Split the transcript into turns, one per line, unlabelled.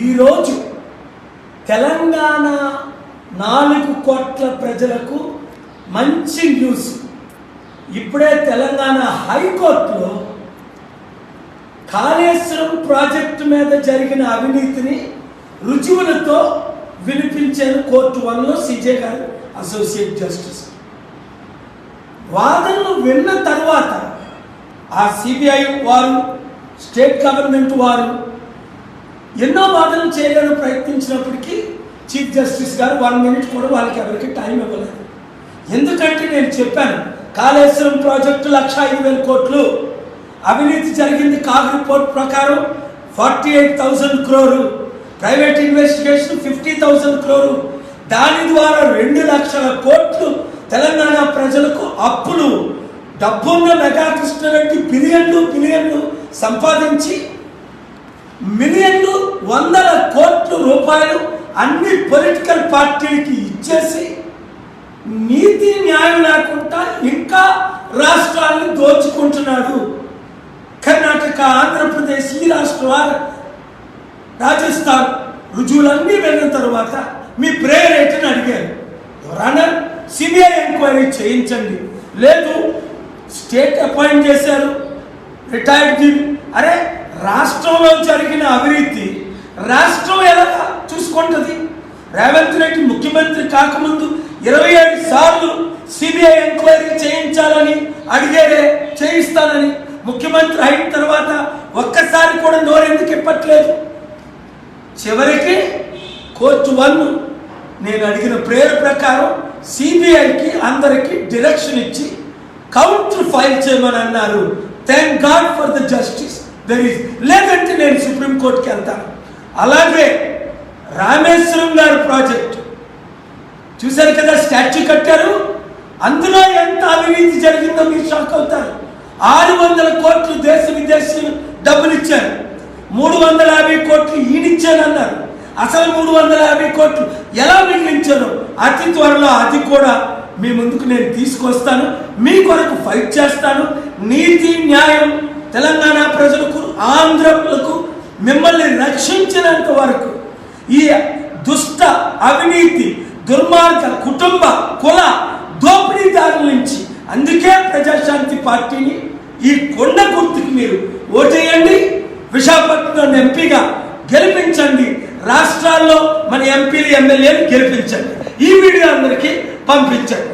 ఈరోజు తెలంగాణ నాలుగు కోట్ల ప్రజలకు మంచి న్యూస్. ఇప్పుడే తెలంగాణ హైకోర్టులో కాళేశ్వరం ప్రాజెక్టు మీద జరిగిన అవినీతిని రుజువులతో వినిపించారు కోర్టు వన్లో సిజే గారు అసోసియేట్ జస్టిస్. వాదనలు విన్న తర్వాత ఆ సిబిఐ వారు స్టేట్ గవర్నమెంట్ వారు ఎన్నో వాదనలు చేయడానికి ప్రయత్నించినప్పటికీ చీఫ్ జస్టిస్ గారు వన్ మినిట్ కూడా వాళ్ళకి ఎవరికి టైం ఇవ్వలేదు. ఎందుకంటే నేను చెప్పాను కాళేశ్వరం ప్రాజెక్టు లక్ష ఐదు వేల కోట్లు. అవినీతి జరిగింది కాగ్ రిపోర్ట్ ప్రకారం forty eight thousand crore. Private investigation fifty thousand crore. దాని ద్వారా రెండు లక్షల కోట్లు తెలంగాణ ప్రజలకు అప్పులు. డబ్బున్న మెగా కృష్ణారెడ్డి బిలియన్లు బిలియన్లు సంపాదించి మిలియన్ వందల కోట్ల రూపాయలు అన్ని పొలిటికల్ పార్టీలకి ఇచ్చేసి నీతి న్యాయం లేకుండా ఇంకా రాష్ట్రాలను దోచుకుంటున్నాడు. కర్ణాటక ఆంధ్రప్రదేశ్ ఈ రాష్ట్రాలు రాజస్థాన్ రుజువులన్నీ వెళ్ళిన తర్వాత మీ ప్రేయర్ ఏంటని అడిగారు. ఎవరన్నా సిబిఐ ఎంక్వైరీ చేయించండి. లేదు స్టేట్ అపాయింట్ చేశారు రిటైర్డ్ అరే రాష్ట్రంలో జరిగిన అవినీతి రాష్ట్రం ఎలా చూసుకుంటుంది? రేవంత్ రెడ్డి ముఖ్యమంత్రి కాకముందు ఇరవై ఏడు సార్లు సిబిఐ ఎంక్వైరీ చేయించాలని అడిగేదే చేయిస్తానని ముఖ్యమంత్రి అయిన తర్వాత ఒక్కసారి కూడా నోరెందుకు ఇప్పట్లేదు? చివరికి కోర్టు వన్ నేను అడిగిన ప్రేయర్ ప్రకారం సిబిఐకి అందరికీ డిరెక్షన్ ఇచ్చి కౌంటర్ ఫైల్ చేయమని అన్నారు. Thank God for the justice there is లేదంటే నేను సుప్రీంకోర్టుకి వెళ్తాను. అలాగే రామేశ్వరం గారి ప్రాజెక్ట్. చూశారు కదా స్టాచ్యూ కట్టారు. అందులో ఎంత అవినీతి జరిగిందో మీరు షాక్ అవుతారు. ఆరు వందల కోట్లు దేశ విదేశీ డబ్బులు ఇచ్చారు. మూడు వందల యాభై కోట్లు ఈడిచ్చానన్నారు అసలు మూడు వందల యాభై కోట్లు ఎలా మిగిలించారు అతి త్వరలో అది కూడా మీ ముందుకు నేను తీసుకొస్తాను. మీ కొరకు ఫైట్ చేస్తాను. నీతి న్యాయం తెలంగాణ ప్రజలకు ఆంధ్రులకు మిమ్మల్ని రక్షించినంత వరకు ఈ దుష్ట అవినీతి దుర్మార్గ కుటుంబ కుల దోపిడీదారుల నుంచి అందుకే ప్రజాశాంతి పార్టీని ఈ కొండ గుర్తుకి మీరు ఓటేయండి. విశాఖపట్నం ఎంపీగా గెలిపించండి. రాష్ట్రాల్లో మన ఎంపీలు ఎమ్మెల్యేలు గెలిపించండి. ఈ వీడియో అందరికీ పంపించండి.